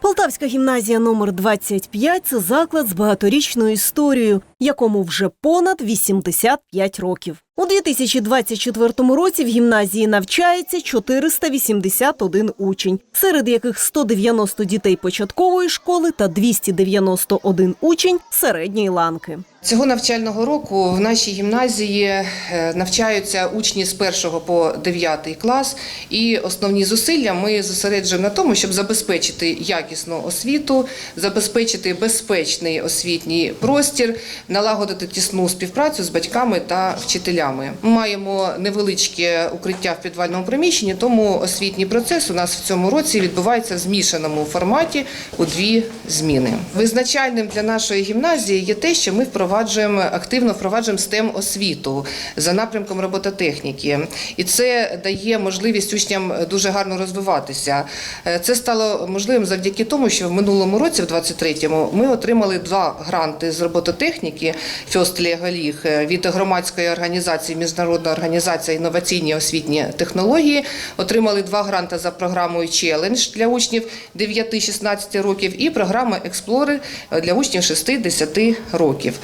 Полтавська гімназія номер 25 – це заклад з багаторічною історією, якому вже понад 85 років. У 2024 році в гімназії навчається 481 учень, серед яких 190 дітей початкової школи та 291 учень середньої ланки. Цього навчального року в нашій гімназії е, навчаються учні з 1 по 9 клас, і основні зусилля ми зосереджуємо на тому, щоб забезпечити якісну освіту, забезпечити безпечний освітній простір, налагодити тісну співпрацю з батьками та вчителями. Маємо невеличке укриття в підвальному приміщенні, тому освітній процес у нас в цьому році відбувається в змішаному форматі у дві зміни. Визначальним для нашої гімназії є те, що ми впроваджуємо активно впроваджуємо STEM освіту за напрямком робототехніки, і це дає можливість учням дуже гарно розвиватися. Е, Це стало можливим завдяки тому, що в минулому році, в 23-му, ми отримали два гранти з робототехніки Фьостлі Галіх від громадської організації Міжнародна організація інноваційні освітні технології. Отримали два гранти за програмою Челендж для учнів 9-16 років і програма Експлори для учнів 6-10 років.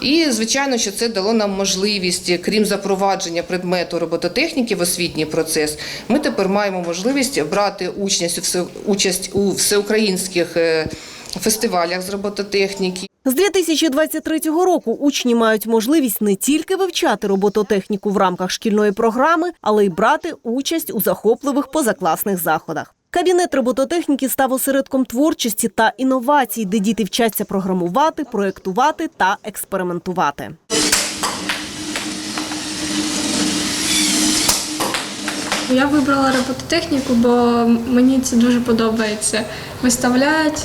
І звичайно, що це дало нам можливість, крім запровадження предмету робототехніки в освітній процес, ми тепер маємо можливість брати участь у всеукраїнських е, фестивалях з робототехніки. З 2023 року учні мають можливість не тільки вивчати робототехніку в рамках шкільної програми, але й брати участь у захопливих позакласних заходах. Кабінет робототехніки став осередком творчості та інновацій, де діти вчаться програмувати, проєктувати та експериментувати. Я вибрала робототехніку, бо мені це дуже подобається. Виставляти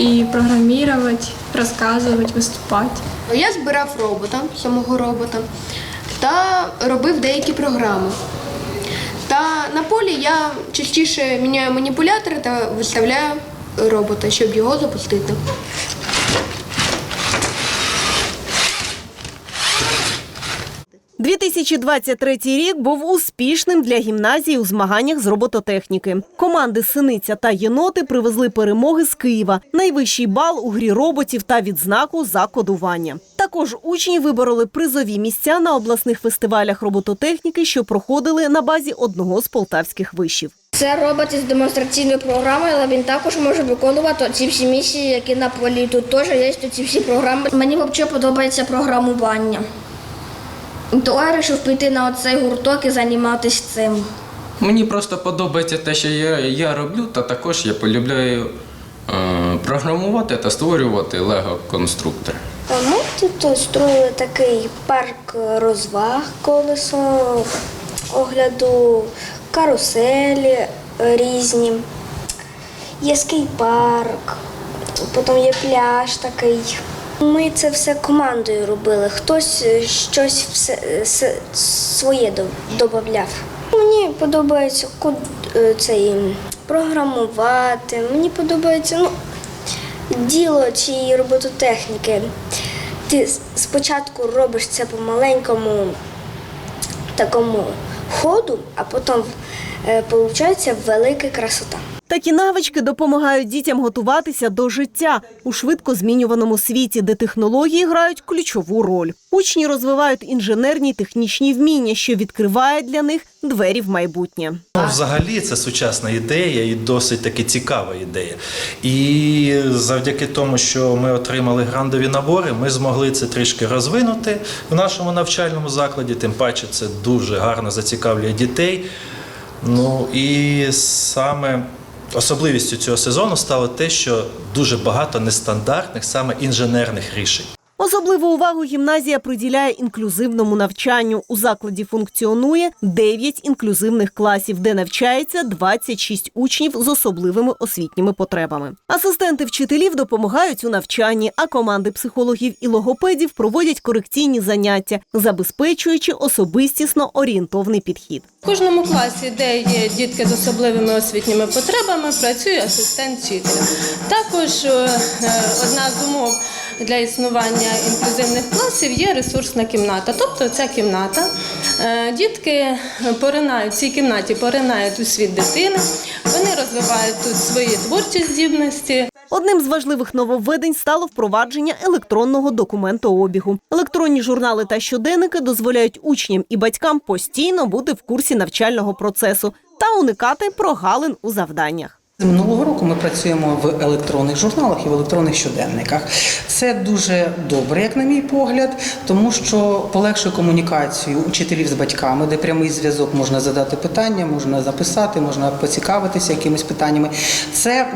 і програмувати, розказувати, виступати. Я збирав робота, самого робота та робив деякі програми. Та на полі я частіше міняю маніпулятори та виставляю робота, щоб його запустити. – 2023 рік був успішним для гімназії у змаганнях з робототехніки. Команди Синиця та Єноти привезли перемоги з Києва, найвищий бал у грі роботів та відзнаку за кодування. Також учні вибороли призові місця на обласних фестивалях робототехніки, що проходили на базі одного з полтавських вишів. Це робот із демонстраційною програмою, але він також може виконувати ці всі місії, які на полі. Тут теж є ці всі програми. Мені взагалі подобається програмування. То я вирішив піти на оцей гурток і займатися цим. Мені просто подобається те, що я, я роблю, та також я полюбляю е, програмувати та створювати лего-конструктори. Ми тут строїли такий парк розваг, колесо огляду, каруселі різні. Є скейт-парк, потім є пляж такий. Ми це все командою робили. Хтось е, щось все, е, своє до- додавав. Мені подобається е, цей, програмувати, мені подобається ну, діло цієї робототехніки. Ти спочатку робиш це по маленькому такому ходу, а потім виходить велика красота. Такі навички допомагають дітям готуватися до життя у швидко змінюваному світі, де технології грають ключову роль. Учні розвивають інженерні технічні вміння, що відкриває для них двері в майбутнє. Ну, взагалі це сучасна ідея і досить таки цікава ідея. І завдяки тому, що ми отримали грандові набори, ми змогли це трішки розвинути в нашому навчальному закладі. Тим паче це дуже гарно зацікавлює дітей. Ну і саме особливістю цього сезону стало те, що дуже багато нестандартних, саме інженерних рішень. Особливу увагу гімназія приділяє інклюзивному навчанню. У закладі функціонує 9 інклюзивних класів, де навчається 26 учнів з особливими освітніми потребами. Асистенти вчителів допомагають у навчанні, а команди психологів і логопедів проводять корекційні заняття, забезпечуючи особистісно орієнтовний підхід. В кожному класі, де є дітки з особливими освітніми потребами, працює асистент вчителя. Також е, одна з умов для існування інклюзивних класів є ресурсна кімната. Тобто ця кімната, е, дітки поринають в цій кімнаті, поринають у світ дитини, вони розвивають тут свої творчі здібності. Одним з важливих нововведень стало впровадження електронного документообігу. Електронні журнали та щоденники дозволяють учням і батькам постійно бути в курсі навчального процесу та уникати прогалин у завданнях. З минулого року ми працюємо в електронних журналах і в електронних щоденниках. Це дуже добре, як на мій погляд, тому що полегшує комунікацію учителів з батьками, де прямий зв'язок можна задати питання, можна записати, можна поцікавитися якимись питаннями. Це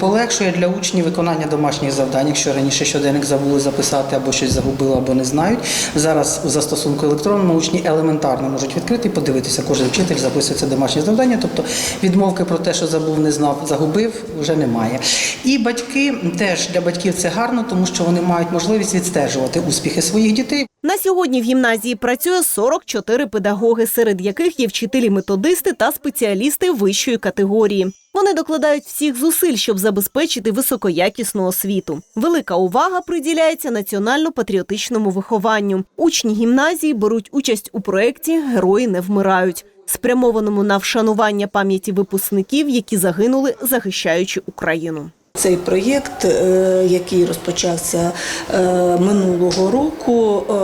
полегшує для учнів виконання домашніх завдань. Якщо раніше щоденник забули записати або щось загубили, або не знають. Зараз у застосунку електронному учні елементарно можуть відкрити і подивитися. Кожен вчитель записується домашнє завдання, тобто відмовки про те, що забув, не знав, загубив, вже немає. І батьки теж для батьків це гарно, тому що вони мають можливість відстежувати успіхи своїх дітей. На сьогодні в гімназії працює 44 педагоги, серед яких є вчителі-методисти та спеціалісти вищої категорії. Вони докладають всіх зусиль, щоб забезпечити високоякісну освіту. Велика увага приділяється національно-патріотичному вихованню. Учні гімназії беруть участь у проєкті Герої не вмирають, спрямованому на вшанування пам'яті випускників, які загинули, захищаючи Україну. Цей проєкт, е, який розпочався е, минулого року, е,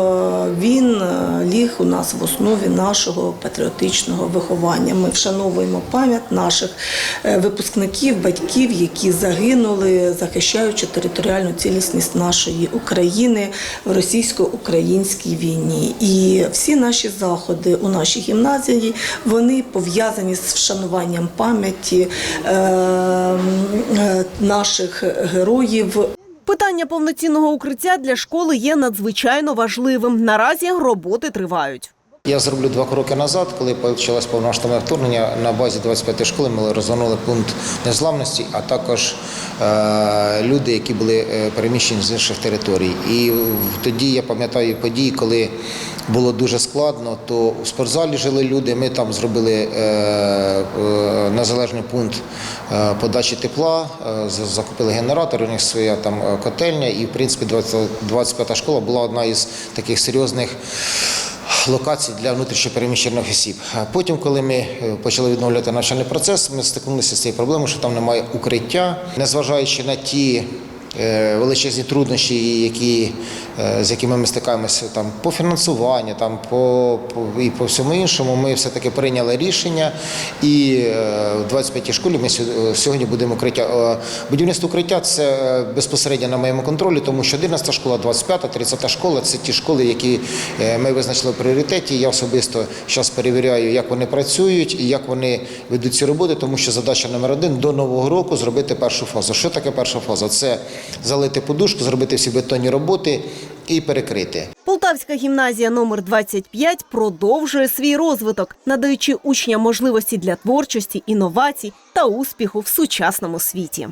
він ліг у нас в основі нашого патріотичного виховання. Ми вшановуємо пам'ять наших випускників, батьків, які загинули, захищаючи територіальну цілісність нашої України в російсько-українській війні. І всі наші заходи у нашій гімназії вони пов'язані з вшануванням пам'яті е, наших героїв. Питання повноцінного укриття для школи є надзвичайно важливим. Наразі роботи тривають. Я зроблю два кроки назад, коли почалось повномасштабне вторгнення. На базі 25-ї школи ми розгорнули пункт незламності, а також е, люди, які були е, переміщені з інших територій. І тоді я пам'ятаю події, коли було дуже складно, то у спортзалі жили люди. Ми там зробили е, е, незалежний пункт е, подачі тепла, е, закупили генератор, у них своя там е, котельня, і в принципі 20 25-та школа була одна із таких серйозних локацій для внутрішньопереміщених осіб. Потім, коли ми е, почали відновлювати навчальний процес, ми стикнулися з цією проблемою, що там немає укриття, незважаючи на ті. Е, Величезні труднощі, які, е, з якими ми стикаємося там по фінансуванню, там по, по і по всьому іншому, ми все-таки прийняли рішення. І е, в 25-й школі ми сьо- сьогодні будемо укриття. Будівництво укриття це безпосередньо на моєму контролі, тому що 11 школа, 25, 30 школа це ті школи, які ми визначили в пріоритеті. Я особисто зараз перевіряю, як вони працюють і як вони ведуть ці роботи, тому що задача номер один до нового року зробити першу фазу. Що таке перша фаза? Це залити подушку, зробити всі бетонні роботи і перекрити. Полтавська гімназія номер 25 продовжує свій розвиток, надаючи учням можливості для творчості, інновацій та успіху в сучасному світі.